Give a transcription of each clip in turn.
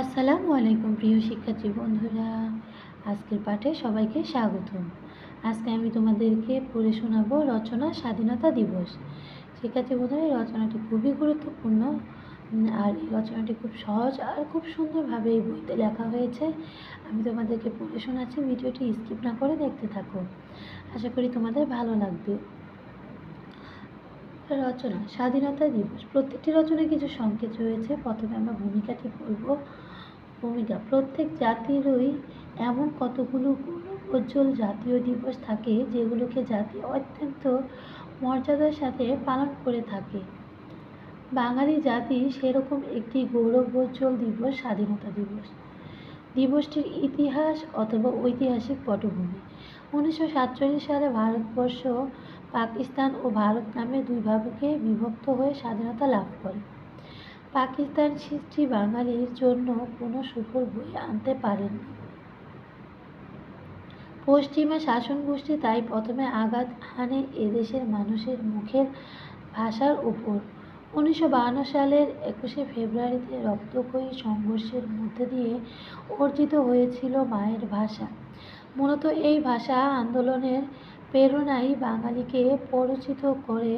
আসসালামু আলাইকুম প্রিয় শিক্ষার্থী বন্ধুরা। আজকের পাঠে সবাইকে স্বাগতম। আজকে আমি তোমাদেরকে পড়ে শোনাবো রচনা স্বাধীনতা দিবস। শিক্ষার্থী বন্ধুরা, এই রচনাটি খুবই গুরুত্বপূর্ণ। আর এই রচনাটি খুব সহজ আর খুব সুন্দরভাবে এই বইতে লেখা হয়েছে। আমি তোমাদেরকে পড়ে শোনাচ্ছি, ভিডিওটি স্কিপ না করে দেখতে থাকো। আশা করি তোমাদের ভালো লাগবে। রচনা, স্বাধীনতা দিবস, প্রত্যেকটি রচনায় কিছু সংকেত রয়েছে। প্রথমে আমরা ভূমিকাটি পড়ব। ভূমিকা, প্রত্যেক জাতিরই এমন কতগুলো উজ্জ্বল জাতীয় দিবস থাকে যেগুলোকে জাতি অত্যন্ত মর্যাদার সাথে পালন করে থাকে। বাঙালি জাতি সেরকম একটি গৌরবোজ্জ্বল দিবস, স্বাধীনতা দিবস। দিবসটির ইতিহাস অথবা ঐতিহাসিক পটভূমি। উনিশশো সাতচল্লিশ সালে ভারতবর্ষ পাকিস্তান ও ভারত নামে দুই ভাগে বিভক্ত হয়ে স্বাধীনতা লাভ করে। পাকিস্তান সৃষ্টি বাঙালির জন্য কোনো সুফল বয়ে আনতে পারেনি পশ্চিমা শাসন গোষ্ঠী তাই প্রথমে আঘাত হানে এদেশের মানুষের মুখের ভাষার উপর। উনিশশো সালের একুশে ফেব্রুয়ারিতে রক্তক্ষয়ী সংঘর্ষের মধ্যে দিয়ে অর্জিত হয়েছিল মায়ের ভাষা। মূলত এই ভাষা আন্দোলনের প্রেরণাই বাঙালিকে পরিচিত করে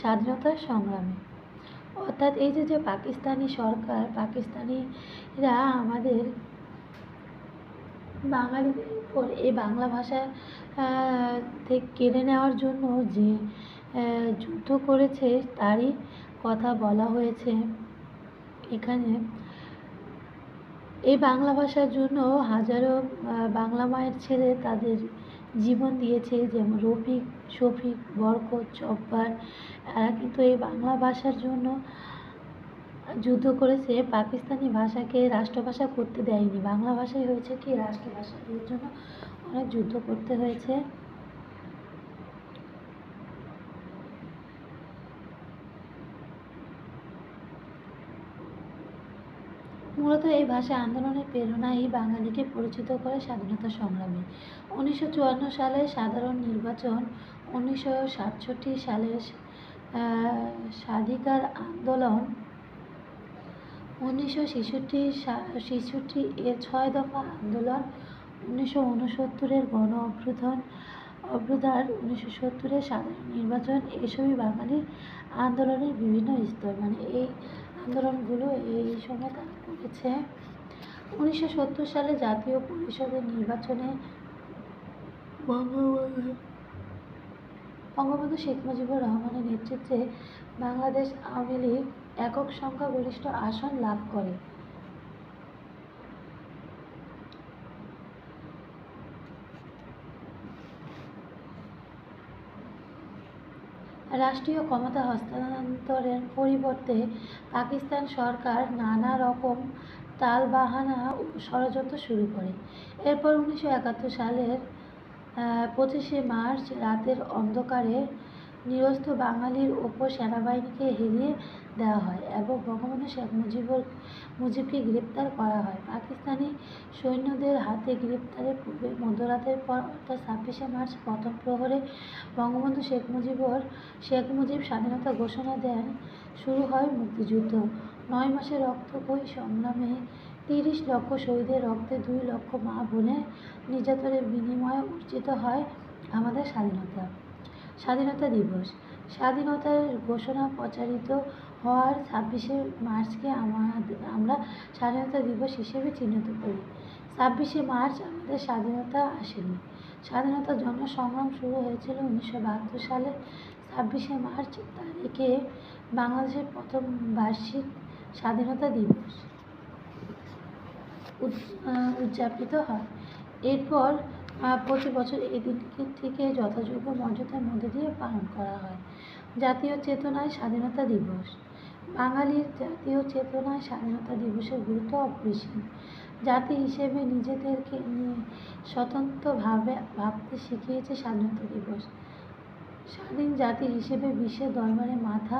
স্বাধীনতার সংগ্রামে। অর্থাৎ এই যে যে পাকিস্তানি সরকার, পাকিস্তানিরা আমাদের বাঙালিদের উপর এই বাংলা ভাষা থেকে কেড়ে নেওয়ার জন্য যে যুদ্ধ করেছে তারই কথা বলা হয়েছে। এখানে এই বাংলা ভাষার জন্য হাজারো বাংলা মায়ের ছেলে তাদের জীবন দিয়েছে, যেমন রফিক, শফিক, বরকত, জব্বার এরা কিন্তু এই বাংলা ভাষার জন্য যুদ্ধ করেছে, পাকিস্তানি ভাষাকে রাষ্ট্রভাষা করতে দেয়নি। বাংলা ভাষাই হয়েছে কি? রাষ্ট্রভাষা। এর জন্য অনেক যুদ্ধ করতে হয়েছে। মূলত এই ভাষা আন্দোলনের প্রেরণাই বাঙালিকে পরিচিত করে স্বাধীনতা সংগ্রামে। উনিশশো চুয়ান্ন সালে সাধারণ নির্বাচন, উনিশশো সাতষট্টি সালের স্বাধিকার আন্দোলন, উনিশশো ছেষট্টি ছেষট্টি এর ছয় দফা আন্দোলন, উনিশশো উনসত্তরের গণ অভ্যুত্থান অভ্যুত্থান, উনিশশো সত্তরের সাধারণ নির্বাচন, এসবই বাঙালির আন্দোলনের বিভিন্ন স্তর। মানে এই আন্দোলনগুলো এই তারা করেছে। উনিশশো সত্তর সালে জাতীয় পরিষদের নির্বাচনে বঙ্গবন্ধু বঙ্গবন্ধু শেখ মুজিবুর রহমানের নেতৃত্বে বাংলাদেশ আওয়ামী লীগ একক সংখ্যাগরিষ্ঠ আসন লাভ করে। রাষ্ট্রীয় ক্ষমতা হস্তান্তরের পরিবর্তে পাকিস্তান সরকার নানা রকম তালবাহানা ও ষড়যন্ত্র শুরু করে। এরপর উনিশশো একাত্তর সালের পঁচিশে মার্চ রাতের অন্ধকারে নিরস্ত বাঙালির ওপর সেনাবাহিনীকে হেরিয়ে দেওয়া হয় এবং বঙ্গবন্ধু শেখ মুজিবুর, মুজিবকে গ্রেপ্তার করা হয়। পাকিস্তানি সৈন্যদের হাতে গ্রেপ্তারের পূর্বে মধ্যরাতের পর অর্থাৎ ছাব্বিশে মার্চ প্রথম প্রহরে বঙ্গবন্ধু শেখ মুজিবুর, শেখ মুজিব স্বাধীনতা ঘোষণা দেন, শুরু হয় মুক্তিযুদ্ধ। নয় মাসের রক্তক্ষয়ী সংগ্রামে তিরিশ লক্ষ শহীদের রক্তে দুই লক্ষ মা বোনের নির্যাতনের বিনিময়ে অর্জিত হয় আমাদের স্বাধীনতা। স্বাধীনতা দিবস। স্বাধীনতার ঘোষণা প্রচারিত হওয়ার ছাব্বিশে মার্চকে আমাদের, আমরা স্বাধীনতা দিবস হিসেবে চিহ্নিত করি। ছাব্বিশে মার্চ আমাদের স্বাধীনতা আসেনি। স্বাধীনতার জন্য সংগ্রাম শুরু হয়েছিল উনিশশো বাহাত্তর সালে। ছাব্বিশে মার্চ তারিখে বাংলাদেশের প্রথম বার্ষিক স্বাধীনতা দিবস উদ- উদযাপিত হয়। এরপর প্রতি বছর এই থেকে যথাযোগ্য মর্যাদার মধ্যে দিয়ে পালন করা হয়। জাতীয় চেতনায় স্বাধীনতা দিবস। বাঙালির জাতীয় চেতনায় স্বাধীনতা দিবসের গুরুত্ব অপরিসীম। জাতি হিসেবে নিজেদেরকে নিয়ে স্বতন্ত্রভাবে ভাবতে শিখিয়েছে স্বাধীনতা দিবস। স্বাধীন জাতি হিসেবে বিশ্বের দরবারে মাথা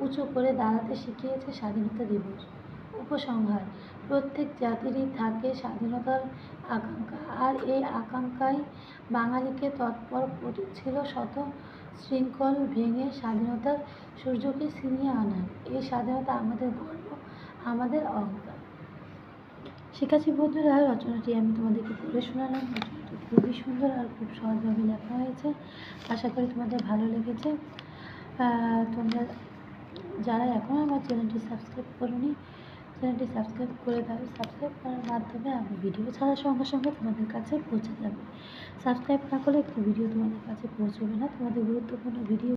উঁচু করে দাঁড়াতে শিখিয়েছে স্বাধীনতা দিবস। উপসংহার। প্রত্যেক জাতিরই থাকে স্বাধীনতার আকাঙ্ক্ষা। আর এই আকাঙ্ক্ষাই বাঙালিকে তৎপর করেছিল শত শৃঙ্খল ভেঙে স্বাধীনতার সূর্যকে ছিনিয়ে আনার এই স্বাধীনতা আমাদের গর্ব আমাদের অহংকার। আছে বন্ধুরা, রচনাটি আমি তোমাদেরকে পড়ে শোনালাম। রচনাটি খুবই সুন্দর আর খুব সহজভাবে লেখা হয়েছে। আশা করি তোমাদের ভালো লেগেছে। তোমরা যারা এখনও আমার চ্যানেলটি সাবস্ক্রাইব করোনি চ্যানেলটি সাবস্ক্রাইব করে দাও। সাবস্ক্রাইব করার মাধ্যমে আমি ভিডিও ছাড়ার সঙ্গে সঙ্গে তোমাদের কাছে পৌঁছে যাবে। সাবস্ক্রাইব না করলে একটি ভিডিও তোমাদের কাছে পৌঁছবে না। তোমাদের গুরুত্বপূর্ণ ভিডিও